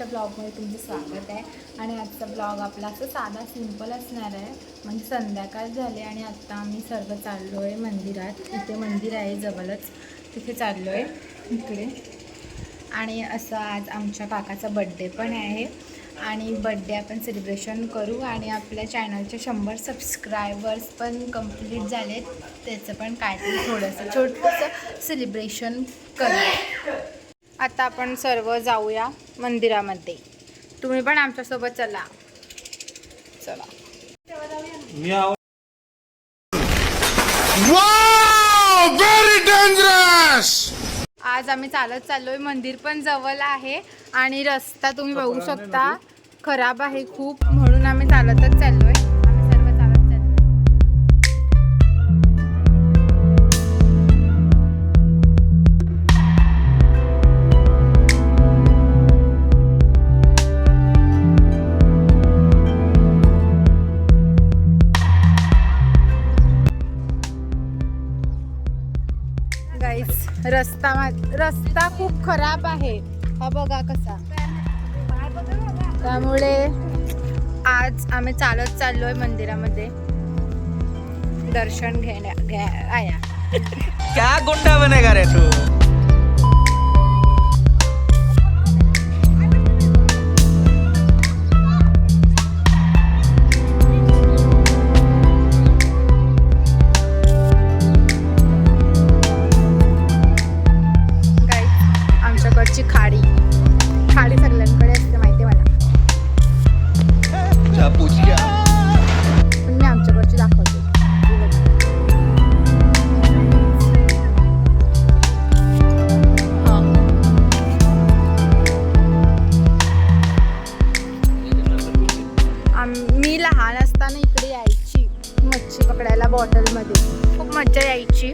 आजच्या ब्लॉगमध्ये तुमचं स्वागत आहे. आणि आजचा ब्लॉग आपला असं साधा सिंपल असणार आहे. म्हणजे संध्याकाळ झाले आणि आत्ता आम्ही सर्व चाललो आहे मंदिरात. इथे मंदिर आहे जवळच. तिथे चाललो आहे इकडे. आणि असं आज आमच्या काकाचा बड्डे पण आहे. आणि बड्डे आपण सेलिब्रेशन करू. आणि आपल्या चॅनलचे शंभर सबस्क्रायबर्स पण कंप्लीट झालेत. त्याचं पण काहीतरी थोडंसं छोटंसं सेलिब्रेशन करू आता आपण सर्व जाऊया मंदिरामध्ये. तुम्ही पण आमच्यासोबत चला. चला! आज आम्ही चालत चाललोय. मंदिर पण जवळ आहे आणि रस्ता तुम्ही बघू शकता. खराब आहे खूप. म्हणून आम्ही चालतच चाललोय. रस्ता मा- रस्ता खूप खराब आहे. हा बघा कसा. त्यामुळे आज आम्ही चालत चाललोय मंदिरामध्ये. दर्शन घेण्या घ्या आया. क्या गुंडा बनेगा रे तू? बॉटलमध्ये खूप मज्जा यायची.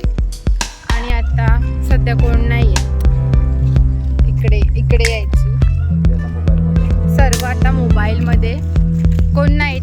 आणि आता सध्या कोण नाही आहे इकडे इकडे यायची. सर्व आता मोबाईलमध्ये. कोण नाही?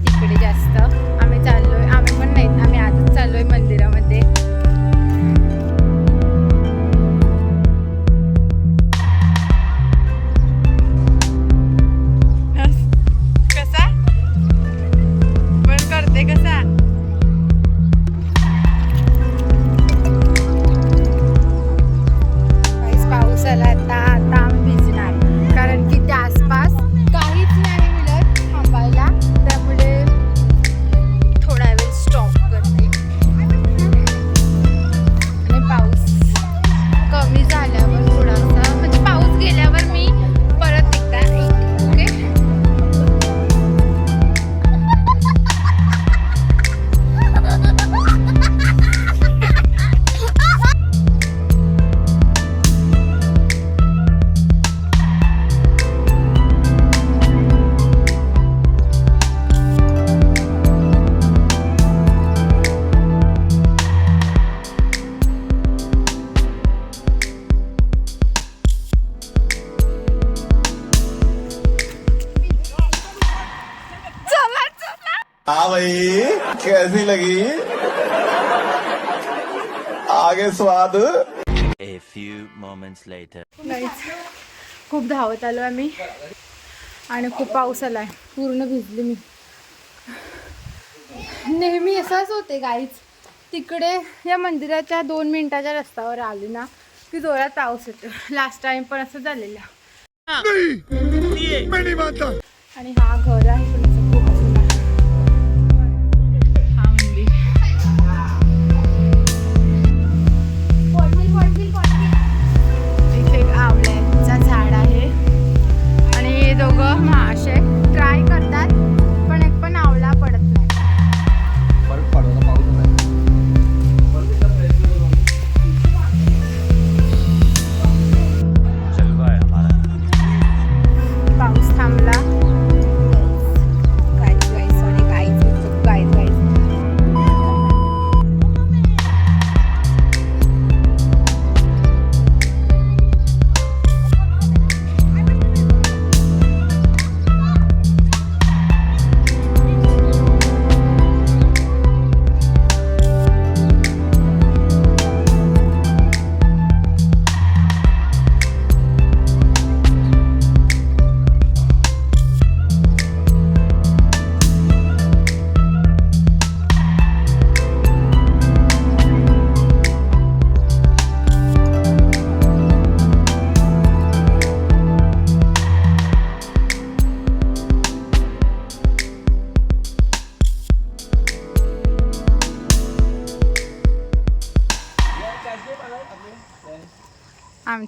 कैसी लगी? आगे स्वाद। A few moments later. नाहीच खूप धावत आलो आम्ही. आणि खूप पाऊस आलाय. पूर्ण भिजली मी. नेहमी असंच होते गाईच तिकडे या मंदिराच्या दोन मिनिटाच्या रस्त्यावर आली ना की जोरात पाऊस येतो लास्ट टाइम पण असं झालेलं. मैं नहीं! मानता आणि हा घर आहे.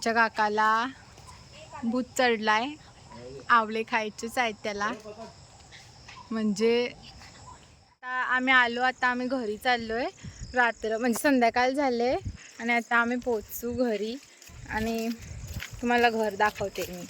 आमच्या काकाला भूत चढलाय. आवळे खायचेच आहेत त्याला. म्हणजे आता आम्ही आलो आता आम्ही घरी चाललो आहे रात्र म्हणजे संध्याकाळ झाले आणि आता आम्ही पोचू घरी. आणि तुम्हाला घर दाखवते मी.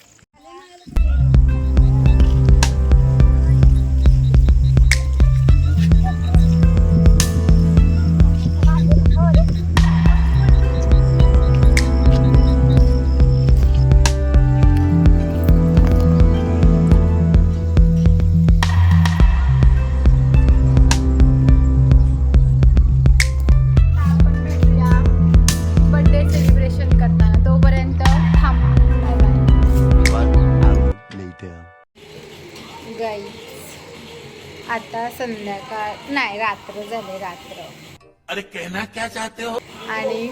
संध्याकाळ नाही रात्र झाले रात्र. अरे कहना क्या चाहते हो? आणि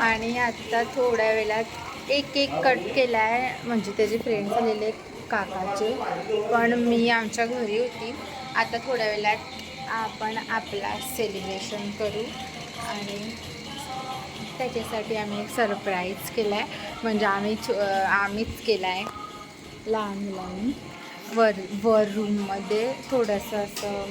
आणि आता थोड्या वेळात एक एक कट केला आहे म्हणजे त्याचे फ्रेंड झालेले काकाचे. पण मी आमच्या घरी होती. आता थोड्या वेळात आपण आपला सेलिब्रेशन करू. आणि त्याच्यासाठी आम्ही एक सरप्राईज केला आहे म्हणजे आम्ही आम्हीच केला आहे लहान मुलांनी. वर वर रूममध्ये थोडंसं असं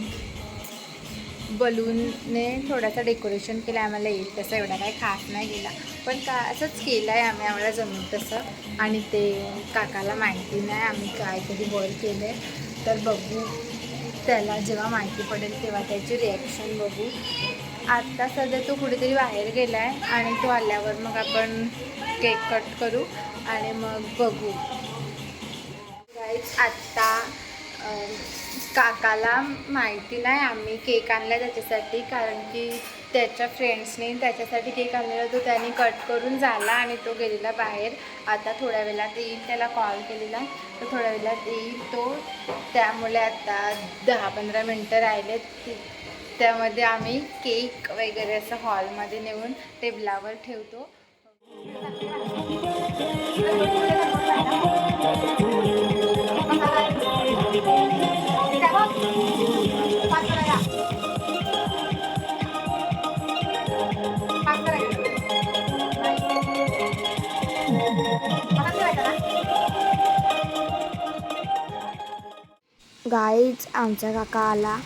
बलूनने थोडासा डेकोरेशन केलं आम्हाला येईल तसं एवढा काही खास नाही गेला. पण का असंच केलं आहे आम्ही आम्हाला जमेल तसं. आणि ते काकाला माहिती नाही आम्ही काय कधी वर केलं आहे तर बघू त्याला जेव्हा माहिती पडेल तेव्हा त्याची रिॲक्शन बघू. आत्ता सध्या तो कुठेतरी बाहेर गेला आहे आणि तो आल्यावर मग आपण केक कट करू आणि मग बघू. आत्ता काकाला माहिती नाही आम्ही केक आणला त्याच्यासाठी कारण की त्याच्या फ्रेंड्सने त्याच्यासाठी केक आणलेला तो त्याने कट करून झाला आणि तो गेलेला बाहेर. आता थोड्या वेळात येईल त्याला कॉल केलेला. तर थोड्या वेळात येईल तो. त्यामुळे आता दहा पंधरा मिनटं राहिले त्यामध्ये आम्ही केक वगैरे असं हॉलमध्ये नेऊन टेबलावर ठेवतो. गाईच आमचा काका आला.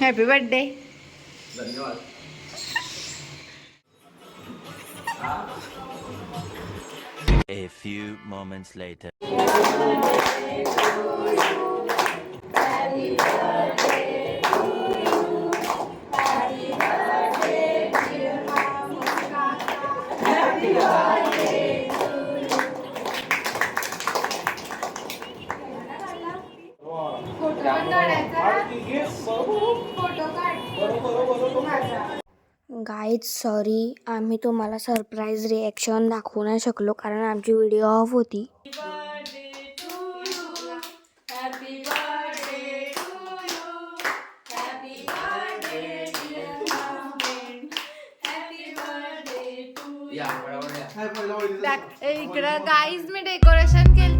Happy birthday A few moments later. Guys sorry आम्ही तुम्हाला सरप्राईज रिॲक्शन दाखवू नाही शकलो कारण आमची व्हिडिओ ऑफ होती. इकडं गाईज मी डेकोरेशन केलं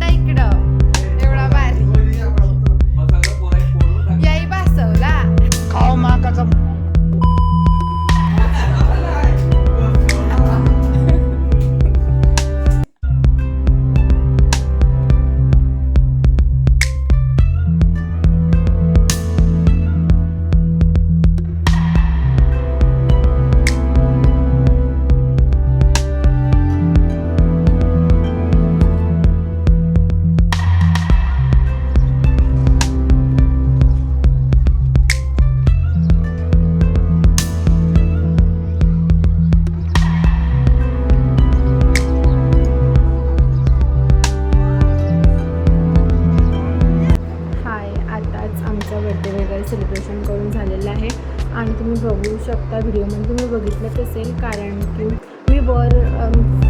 तुम्ही बघू शकता व्हिडिओमध्ये तुम्ही बघितलंच असेल कारण की मी वर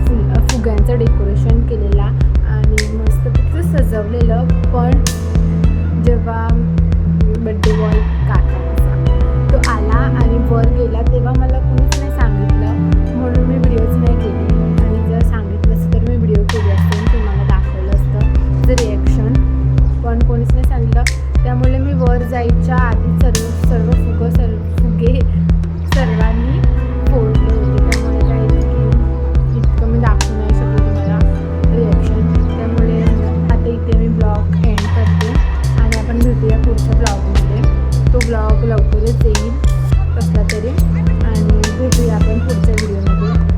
फुल फुग्यांचं डेकोरेशन केलेला आणि मस्त मस्तपैकी सजवलेलं. पण जेव्हा बड्डे बॉय काका तो आला आणि वर गेला तेव्हा मला कोणीच भेटूया पुढच्या ब्लॉगमध्ये. तो ब्लॉग लवकरच येईल कसला तरी. आणि भेटूया आपण पुढच्या व्हिडिओमध्ये.